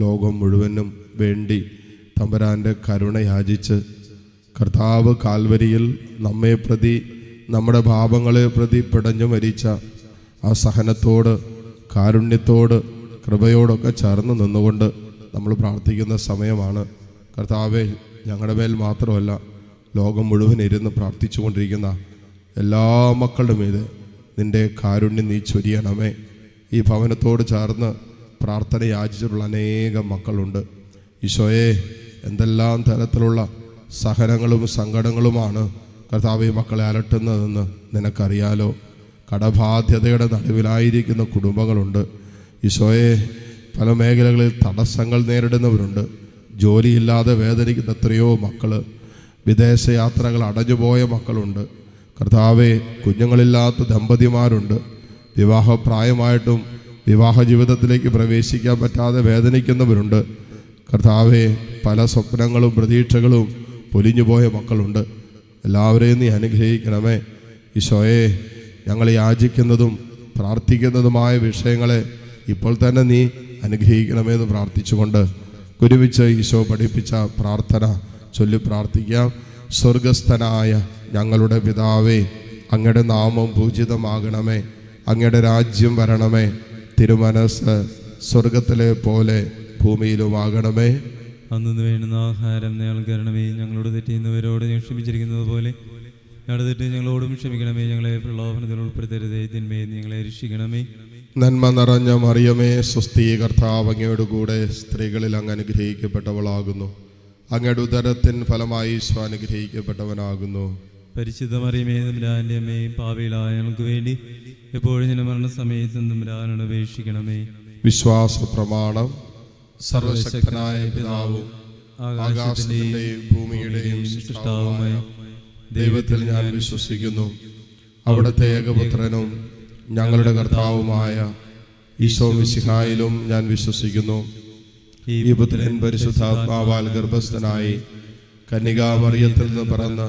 ലോകം മുഴുവനും വേണ്ടി തമ്പരാന്റെ കരുണ യാചിച്ച് കർത്താവ് കാൽവരിയിൽ നമ്മെ പ്രതി നമ്മുടെ പാപങ്ങളെ പ്രതി പിടഞ്ഞു മരിച്ച ആ സഹനത്തോട് കാരുണ്യത്തോട് കൃപയോടൊക്കെ ചേർന്ന് നിന്നുകൊണ്ട് നമ്മൾ പ്രാർത്ഥിക്കുന്ന സമയമാണ്. കർത്താവെ ഞങ്ങളുടെ മേൽ മാത്രമല്ല ലോകം മുഴുവൻ ഇരുന്ന് പ്രാർത്ഥിച്ചുകൊണ്ടിരിക്കുന്ന എല്ലാ മക്കളുടെ മീത് നിന്റെ കാരുണ്യം നീ ചൊരിയണമേ. ഈ ഭവനത്തോട് ചേർന്ന് പ്രാർത്ഥന യാചിച്ചിട്ടുള്ള അനേകം മക്കളുണ്ട്. ഈശോയെ എന്തെല്ലാം തരത്തിലുള്ള സഹനങ്ങളും സങ്കടങ്ങളുമാണ് കർത്താവ് ഈ മക്കളെ അലട്ടുന്നതെന്ന് നിനക്കറിയാലോ? കടബാധ്യതയുടെ നടുവിലായിരിക്കുന്ന കുടുംബങ്ങളുണ്ട്. ഈശോയെ പല മേഖലകളിൽ തടസ്സങ്ങൾ നേരിടുന്നവരുണ്ട്. ജോലിയില്ലാതെ വേദനിക്കുന്ന എത്രയോ മക്കൾ വിദേശ യാത്രകൾ അടഞ്ഞുപോയ മക്കളുണ്ട്. കർത്താവെ കുഞ്ഞുങ്ങളില്ലാത്ത ദമ്പതിമാരുണ്ട്. വിവാഹപ്രായമായിട്ടും വിവാഹ ജീവിതത്തിലേക്ക് പ്രവേശിക്കാൻ പറ്റാതെ വേദനിക്കുന്നവരുണ്ട്. കർത്താവെ പല സ്വപ്നങ്ങളും പ്രതീക്ഷകളും പൊലിഞ്ഞുപോയ മക്കളുണ്ട്. എല്ലാവരെയും നീ അനുഗ്രഹിക്കണമേ. ഈശോയെ ഞങ്ങൾ യാചിക്കുന്നതും പ്രാർത്ഥിക്കുന്നതുമായ വിഷയങ്ങളെ ഇപ്പോൾ തന്നെ നീ അനുഗ്രഹിക്കണമേ എന്ന് പ്രാർത്ഥിച്ചുകൊണ്ട് ഗുരുവിച്ച് ഈശോ പഠിപ്പിച്ച പ്രാർത്ഥന ചൊല്ലി പ്രാർത്ഥിക്കാം. സ്വർഗസ്ഥനായ ഞങ്ങളുടെ പിതാവേ അങ്ങയുടെ നാമം പൂജിതമാകണമേ. അങ്ങയുടെ രാജ്യം വരണമേ. തിരുമനസ് സ്വർഗത്തിലെ പോലെ ഭൂമിയിലുമാകണമേ. അന്നു വേണ്ടുന്ന ആഹാരം നൽകണമേ ഞങ്ങളോട് തെറ്റിയുന്നവരോട് ക്ഷമിച്ചിരിക്കുന്നത് പോലെ. ഞങ്ങളുടെ തെറ്റി ഞങ്ങളോടും ക്ഷമിക്കണമേ. ഞങ്ങളെ പ്രലോഭനത്തിൽ ഉൾപ്പെടുത്തരുതേ. തിന്മയെ ഞങ്ങളെ രക്ഷിക്കണമേ. നന്മ നിറഞ്ഞ മറിയമേ സ്വസ്തി കർത്താവ് അങ്ങയോട് കൂടെ സ്ത്രീകളിൽ അങ്ങ് അനുഗ്രഹിക്കപ്പെട്ടവളാകുന്നു. അങ്ങയുടെ ഉദരത്തിൻ ഫലമായി ഈശോ അനുഗ്രഹിക്കപ്പെട്ടവനാകുന്നു. പരിശുദ്ധ മറിയമേ തമ്പുരാന്റെ അമ്മയും പാവയിലായ ഞങ്ങൾക്ക് വേണ്ടി എപ്പോഴും ഞാൻ മരണസമയത്ത് തമ്പുരാനോട് അപേക്ഷിക്കണമേ. വിശ്വാസ പ്രമാണം സർവശക്തനായ പിതാവും ആകാശത്തിന്റെയും ഭൂമിയുടെയും സൃഷ്ടാവുമായ ദൈവത്തിൽ ഞാൻ വിശ്വസിക്കുന്നു. അവിടുത്തെ ഏകപുത്രനും ഞങ്ങളുടെ കർത്താവുമായ ഈശോ മിശിഹായിലും ഞാൻ വിശ്വസിക്കുന്നു. ഈ പുത്രൻ പരിശുദ്ധാത്മാവാൽ ഗർഭസ്ഥനായി കന്യകാമറിയത്തിൽ നിന്ന് പിറന്ന്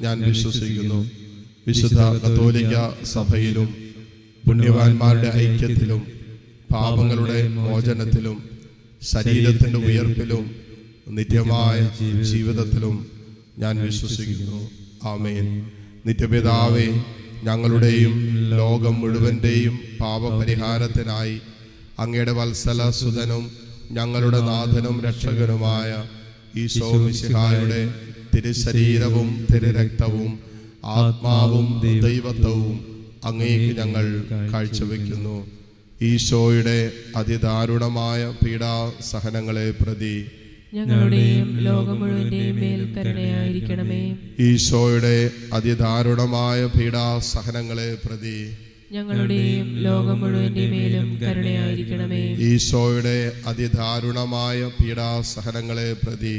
ഞാൻ വിശ്വസിക്കുന്നു. വിശുദ്ധ കത്തോലിക്ക സഭയിലും പുണ്യവാന്മാരുടെ ഐക്യത്തിലും പാപങ്ങളുടെ മോചനത്തിലും ശരീരത്തിന്റെ ഉയർപ്പിലും നിത്യമായ ജീവിതത്തിലും ഞാൻ വിശ്വസിക്കുന്നു. ആമേൻ. നിത്യപിതാവേ ഞങ്ങളുടെയും ലോകം മുഴുവന്റെയും പാപപരിഹാരത്തിനായി അങ്ങയുടെ വത്സല സുതനും ഞങ്ങളുടെ നാഥനും രക്ഷകനുമായ ഈശോ മിശിഹായുടെ തിരുശരീരവും തിരുരക്തവും ആത്മാവും ദൈവത്വവും അങ്ങേക്ക് ഞങ്ങൾ കാഴ്ചവെക്കുന്നു. ഈശോയുടെ അതിദാരുണമായ പീഡാസഹനങ്ങളെ പ്രതി ഞങ്ങളുടെയും ലോകം മുഴുവന്റെയും മേൽ കരുണയായിരിക്കണമേ. ഈശോയുടെ അതിദാരുണമായ പീഡാസഹനങ്ങളെ പ്രതി ഞങ്ങളുടെയും ലോകം മുഴുവന്റെയും മേലും കരുണയായിരിക്കണമേ. ഈശോയുടെ അതിദാരുണമായ പീഡാസഹനങ്ങളെ പ്രതി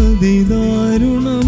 അതിദാരുണമാ?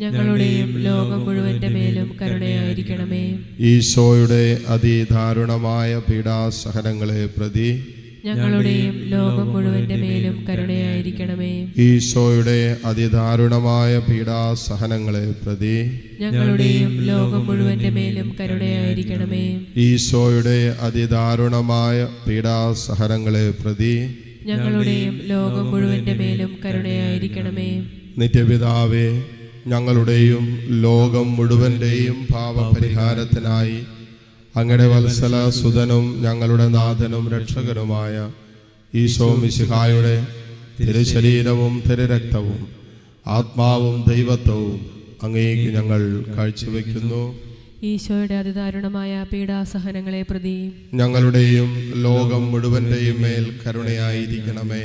ഞങ്ങളുടെയും ലോകം മുഴുവന്റെ മേലും കരുണയായിരിക്കണമേ. ഈശോയുടെ അതിദാരുണമായ പീഡാസഹനങ്ങളെ പ്രതി ഞങ്ങളുടെയും ലോകം മുഴുവന്റെ മേലും കരുണയായിരിക്കണമേ. ഈശോയുടെ അതിദാരുണമായ പീഡാസഹനങ്ങളെ പ്രതി ഞങ്ങളുടെയും ലോകം മുഴുവന്റെ മേലും കരുണയായിരിക്കണമേ. ഈശോയുടെ അതിദാരുണമായ പീഡാസഹനങ്ങളെ പ്രതി ഞങ്ങളുടെയും ലോകം മുഴുവന്റെ മേലും കരുണയായിരിക്കണമേ. നിത്യപിതാവേ ഞങ്ങളുടെയും ലോകം മുഴുവന്റെയും പാപപരിഹാരത്തിനായി അങ്ങയുടെ വത്സല സുതനും ഞങ്ങളുടെ നാഥനും രക്ഷകനുമായ ഈശോ മിശിഹായുടെ തിരുശരീരവും തിരുരക്തവും ആത്മാവും ദൈവത്വവും അങ്ങേക്ക് ഞങ്ങൾ കാഴ്ചവെക്കുന്നു. ഈശോയുടെ അതിദാരുണമായ പീഡാസഹനങ്ങളെ പ്രതി ഞങ്ങളുടെയും ലോകം മുഴുവന്റെയും മേൽ കരുണയായിരിക്കണമേ.